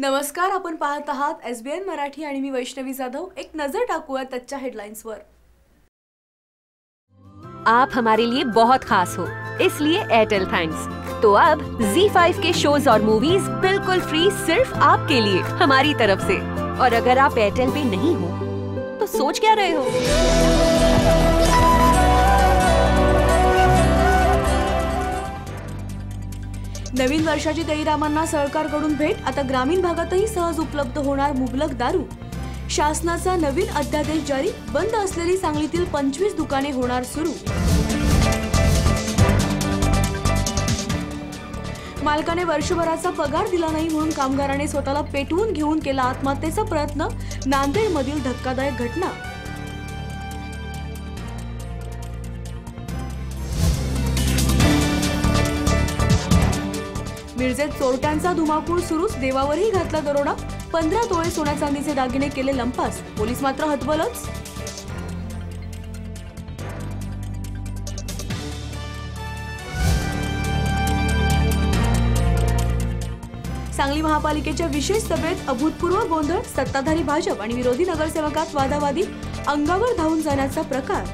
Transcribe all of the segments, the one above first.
नमस्कार, आपण पाहत आहात एस बी एन मराठी आणि मी वैष्णवी जाधव. एक नज़र टाकूया त्याच्या हेडलाईन्सवर आप हमारे लिए बहुत खास हो, इसलिए एयरटेल थैंक्स तो अब Z5 के शोज़ और मूवीज़ बिल्कुल फ्री सिर्फ़ आपके लिए, हमारी तरफ़ से. और अगर आप एयरटेल पे नहीं हो तो सोच क्या रहे हो? नवीन वर्षाची तळीरामांना सरकारकडून भेट आता ग्रामीण भागातही सहज उपलब्ध होणार मुबलक दारू. शासनाचा नवीन अध्यादेश जारी बंद असलेली सांगलीतील पंचवीस दुकाने होणार सुरू. मालकाने वर्षभराचा पगार दिला नाही म्हणून कामगाराने स्वतःला पेटवून घेऊन केला आत्महत्येचा प्रयत्न नांदेडमधील धक्कादायक घटना. मिरजेत चोरट्यांचा धुमाकूळ सुरूच देवावरही घातला दरोडा. पंधरा तोळे सोन्या चांदीचे दागिने केले लंपास. पोलीस मात्र हतबलच. सांगली महापालिकेच्या विशेष सभेत अभूतपूर्व गोंधळ सत्ताधारी भाजप आणि विरोधी नगरसेवकात वादावादी अंगावर धावून जाण्याचा प्रकार.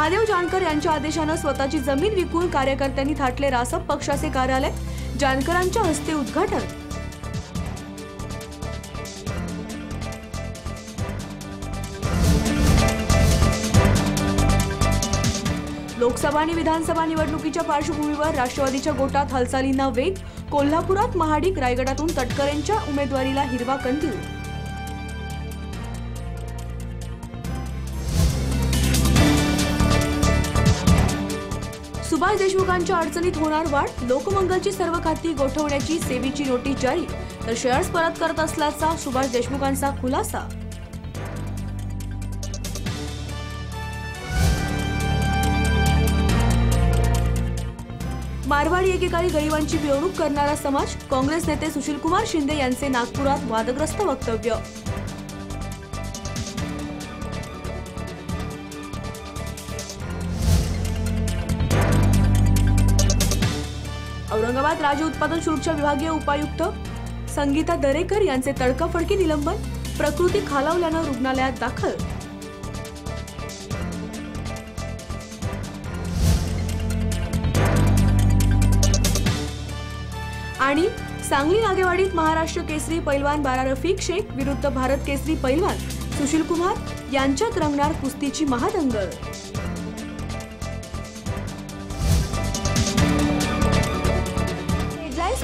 महादेव जानकर यांच्या आदेशानं स्वतःची जमीन विकून कार्यकर्त्यांनी थाटले रासप पक्षाचे कार्यालय जानकरांच्या हस्ते उद्घाटन. लोकसभा आणि विधानसभा निवडणुकीच्या पार्श्वभूमीवर राष्ट्रवादीच्या गोटात हालचालींना वेग कोल्हापुरात महाडिक रायगडातून तटकरेंच्या उमेदवारीला हिरवा कंदील. सुभाष देशमुखांच्या अडचणीत होणार वाढ लोकमंगलची सर्व खाती गोठवण्याची सेवेची नोटीस जारी. तर शेअर्स परत करत असल्याचा सुभाष देशमुखांचा खुलासा. मारवाडी एकेकाळी गरिबांची पिळवणूक करणारा समाज काँग्रेस नेते सुशीलकुमार शिंदे यांचे नागपुरात वादग्रस्त वक्तव्य. संदर्भात राज्य उत्पादन शुल्कच्या विभागीय उपायुक्त संगीता दरेकर यांचे तडकाफडकी निलंबन प्रकृती खालावल्यानं रुग्णालयात दाखल. आणि सांगली नागेवाडीत महाराष्ट्र केसरी पैलवान बारा रफिक शेख विरुद्ध भारत केसरी पैलवान सुशील कुमार यांच्यात रंगणार कुस्तीची महादंगल.